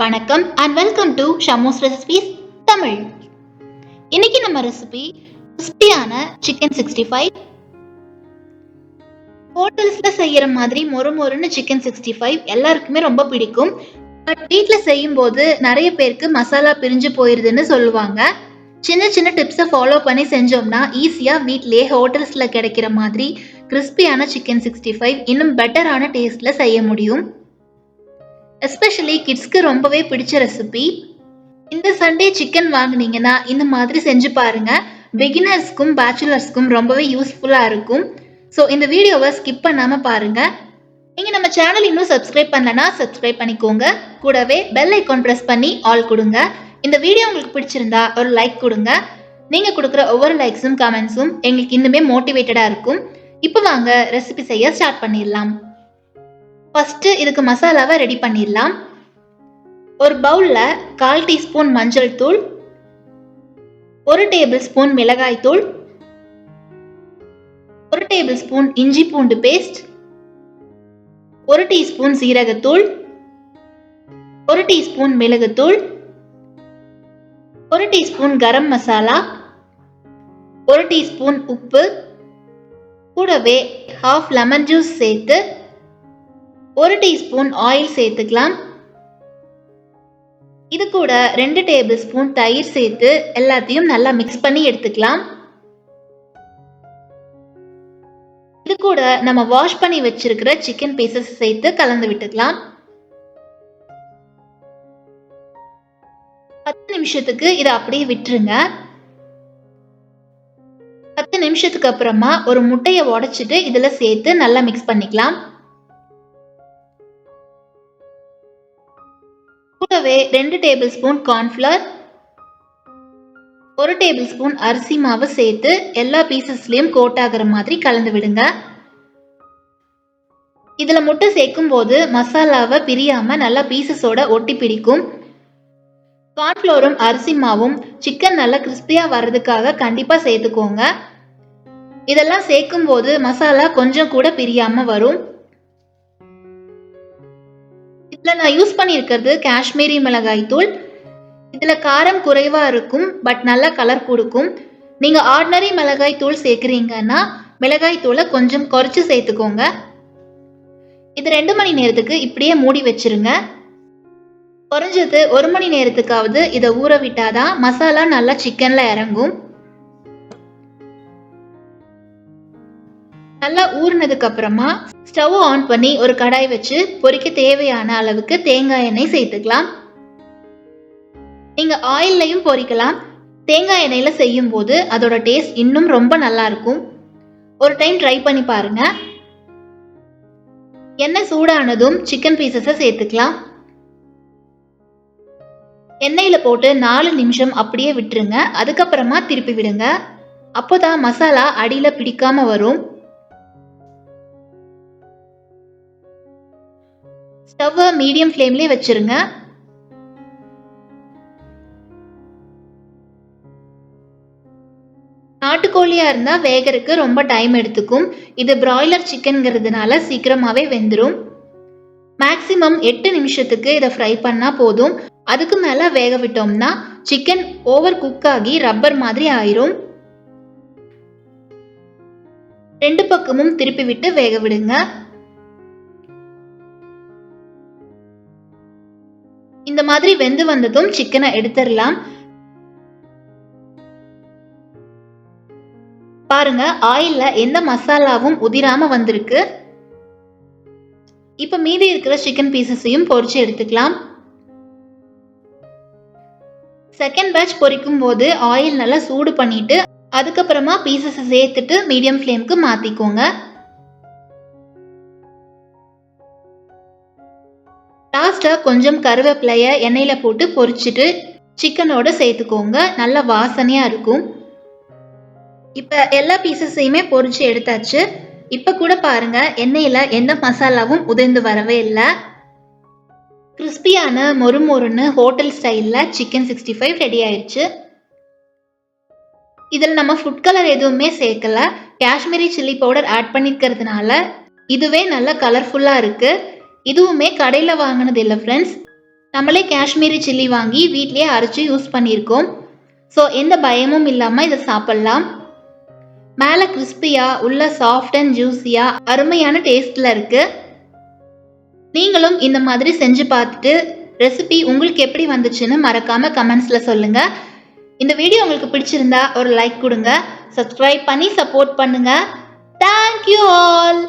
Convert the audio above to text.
வணக்கம் and welcome to Shamo's recipes Tamil இன்னைக்கு நம்ம ரெசிபி கிறிஸ்பியான சிக்கன் சிக்ஸ்டி ஃபைவ் ஹோட்டல்ஸில் செய்கிற மாதிரி மொறு மொறுன்னு சிக்கன் சிக்ஸ்டி ஃபைவ் எல்லாருக்குமே ரொம்ப பிடிக்கும். பட் வீட்டில் செய்யும்போது நிறைய பேருக்கு மசாலா பிரிஞ்சு போயிருதுன்னு சொல்லுவாங்க. சின்ன சின்ன டிப்ஸை ஃபாலோ பண்ணி செஞ்சோம்னா ஈஸியாக வீட்டிலேயே ஹோட்டல்ஸில் கிடைக்கிற மாதிரி கிறிஸ்பியான சிக்கன் சிக்ஸ்டி ஃபைவ் இன்னும் பெட்டரான டேஸ்ட்டில் செய்ய முடியும். எஸ்பெஷலி கிட்ஸ்க்கு ரொம்பவே பிடிச்ச ரெசிபி இந்த சண்டே சிக்கன் வாங்கினீங்கன்னா இந்த மாதிரி செஞ்சு பாருங்க. பிகினர்ஸ்க்கும் பேச்சுலர்ஸ்க்கும் ரொம்பவே யூஸ்ஃபுல்லாக இருக்கும். ஸோ இந்த வீடியோவை ஸ்கிப் பண்ணாமல் பாருங்க. நீங்கள் நம்ம சேனல் இன்னும் சப்ஸ்கிரைப் பண்ணலனா சப்ஸ்கிரைப் பண்ணிக்கோங்க. கூடவே பெல் ஐக்கான் ப்ரெஸ் பண்ணி ஆல் கொடுங்க. இந்த வீடியோ உங்களுக்கு பிடிச்சிருந்தா ஒரு லைக் கொடுங்க. நீங்கள் கொடுக்குற ஒவ்வொரு லைக்ஸும் கமெண்ட்ஸும் எங்களுக்கு இன்னுமே மோட்டிவேட்டடாக இருக்கும். இப்போ வாங்க ரெசிபி செய்ய ஸ்டார்ட் பண்ணிடலாம். ஃபஸ்ட்டு இதுக்கு மசாலாவை ரெடி பண்ணிடலாம். ஒரு பவுலில் கால் டீஸ்பூன் மஞ்சள் தூள் ஒரு டேபிள் ஸ்பூன் மிளகாய் தூள் ஒரு டேபிள் ஸ்பூன் இஞ்சி பூண்டு பேஸ்ட் ஒரு டீஸ்பூன் சீரகத்தூள் ஒரு டீஸ்பூன் மிளகுத்தூள் ஒரு டீஸ்பூன் கரம் மசாலா ஒரு டீஸ்பூன் உப்பு கூடவே ஹாஃப் லெமன் ஜூஸ் சேர்த்து ஒரு டீஸ்பூன் ஆயில் சேர்த்துக்கலாம். இது கூட ரெண்டு டேபிள் ஸ்பூன் தயிர் சேர்த்து எல்லாத்தையும் நல்லா மிக்ஸ் பண்ணி எடுத்துக்கலாம். இது கூட நம்ம வாஷ் பண்ணி வச்சிருக்கிற சிக்கன் பீசஸ் சேர்த்து கலந்து விட்டுக்கலாம். பத்து நிமிஷத்துக்கு இதை அப்படியே விட்டுருங்க. பத்து நிமிஷத்துக்கு அப்புறமா ஒரு முட்டையை உடைச்சிட்டு இதில் சேர்த்து நல்லா மிக்ஸ் பண்ணிக்கலாம். கூடவே ரெண்டு டேபிள் ஸ்பூன் கார்ன்ஃப்ளவர் ஒரு டேபிள் ஸ்பூன் அரிசி மாவு சேர்த்து எல்லா பீசஸ்லேயும் கோட் ஆகிற மாதிரி கலந்து விடுங்க. இதில் முட்டை சேர்க்கும் போது மசாலாவை பிரியாமல் நல்லா பீசஸோட ஒட்டி பிடிக்கும். கார்ன்ஃப்ளோரும் அரிசி மாவும் சிக்கன் நல்லா கிறிஸ்பியாக வர்றதுக்காக கண்டிப்பாக சேர்த்துக்கோங்க. இதெல்லாம் சேர்க்கும் போது மசாலா கொஞ்சம் கூட பிரியாமல் வரும். இதில் நான் யூஸ் பண்ணியிருக்கிறது காஷ்மீரி மிளகாய் தூள். இதில் காரம் குறைவாக இருக்கும் பட் நல்லா கலர் கொடுக்கும். நீங்கள் ஆர்டினரி மிளகாய் தூள் சேர்க்குறீங்கன்னா மிளகாய் தூளை கொஞ்சம் குறைச்சி சேர்த்துக்கோங்க. இது ரெண்டு மணி நேரத்துக்கு இப்படியே மூடி வச்சிருங்க. குறைஞ்சது ஒரு மணி நேரத்துக்காவது இதை ஊற விட்டாதான் மசாலா நல்லா சிக்கனில் இறங்கும். நல்லா ஊறினதுக்கு அப்புறமா ஸ்டவ் ஆன் பண்ணி ஒரு கடாய் வச்சு பொரிக்க தேவையான அளவுக்கு தேங்காய் எண்ணெய் சேர்த்துக்கலாம். நீங்க ஆயில்லையும் பொரிக்கலாம் தேங்காய் எண்ணெயில செய்யும் போது அதோட டேஸ்ட் இன்னும் ரொம்ப நல்லா இருக்கும். ஒரு டைம் ட்ரை பண்ணி பாருங்க. எண்ணெய் சூடானதும் சிக்கன் பீசஸை சேர்த்துக்கலாம். எண்ணெயில போட்டு நாலு நிமிஷம் அப்படியே விட்டுருங்க. அதுக்கப்புறமா திருப்பி விடுங்க. அப்போதான் மசாலா அடியில பிடிக்காம வரும். ஸ்டவ்வை மீடியம் ஃப்ளேம்லேயே வச்சிருங்க. நாட்டுக்கோழியாக இருந்தால் வேகறதுக்கு ரொம்ப டைம் எடுத்துக்கும். இது பிராய்லர் சிக்கன்கிறதுனால சீக்கிரமாகவே வெந்துடும் மேக்ஸிமம் எட்டு நிமிஷத்துக்கு இதை ஃப்ரை பண்ணால் போதும். அதுக்கு மேலே வேக விட்டோம்னா சிக்கன் ஓவர் குக் ஆகி ரப்பர் மாதிரி ஆயிரும். ரெண்டு பக்கமும் திருப்பி விட்டு வேக விடுங்க. இந்த மாதிரி வெந்து வந்ததும் சிக்கனை எடுத்துடலாம். பாருங்க ஆயில்ல எந்த மசாலாவும் உதிராம வந்திருக்கு. இப்ப மீதி இருக்கிற சிக்கன் பீசஸையும் பொறிச்சு எடுத்துக்கலாம். செகண்ட் பேட்ச் பொரிக்கும் போது ஆயில் நல்லா சூடு பண்ணிட்டு அதுக்கப்புறமா பீசஸை சேர்த்துட்டு மீடியம் ஃப்ளேம்க்கு மாத்திக்கோங்க. லாஸ்ட்டாக கொஞ்சம் கருவேப்பிலையை எண்ணெயில் போட்டு பொரிச்சிட்டு சிக்கனோட சேர்த்துக்கோங்க. நல்ல வாசனையாக இருக்கும். இப்போ எல்லா பீசஸையுமே பொரித்து எடுத்தாச்சு. இப்போ கூட பாருங்க எண்ணெயில் எந்த மசாலாவும் உதிர்ந்து வரவே இல்லை. கிறிஸ்பியான மொறு மொறுன்னு ஹோட்டல் ஸ்டைலில் சிக்கன் சிக்ஸ்டி ஃபைவ் ரெடி ஆயிடுச்சு. இதில் நம்ம ஃபுட் கலர் எதுவுமே சேர்க்கல. காஷ்மீரி சில்லி பவுடர் ஆட் பண்ணியிருக்கிறதுனால இதுவே நல்ல கலர்ஃபுல்லாக இருக்குது இதுவுமே கடையில் வாங்கினது இல்லை ஃப்ரெண்ட்ஸ் நம்மளே காஷ்மீரி சில்லி வாங்கி வீட்லேயே அரைச்சி யூஸ் பண்ணியிருக்கோம். ஸோ எந்த பயமும் இல்லாமல் இதை சாப்பிட்லாம். மேலே கிறிஸ்பியாக உள்ள சாஃப்ட் அண்ட் ஜூஸியாக அருமையான டேஸ்ட்டில் இருக்குது நீங்களும் இந்த மாதிரி செஞ்சு பார்த்துட்டு ரெசிபி உங்களுக்கு எப்படி வந்துச்சுன்னு மறக்காமல் கமெண்ட்ஸில் சொல்லுங்கள் இந்த வீடியோ உங்களுக்கு பிடிச்சிருந்தா ஒரு லைக் கொடுங்க. சப்ஸ்கிரைப் பண்ணி சப்போர்ட் பண்ணுங்கள் தேங்க்யூ ஆல்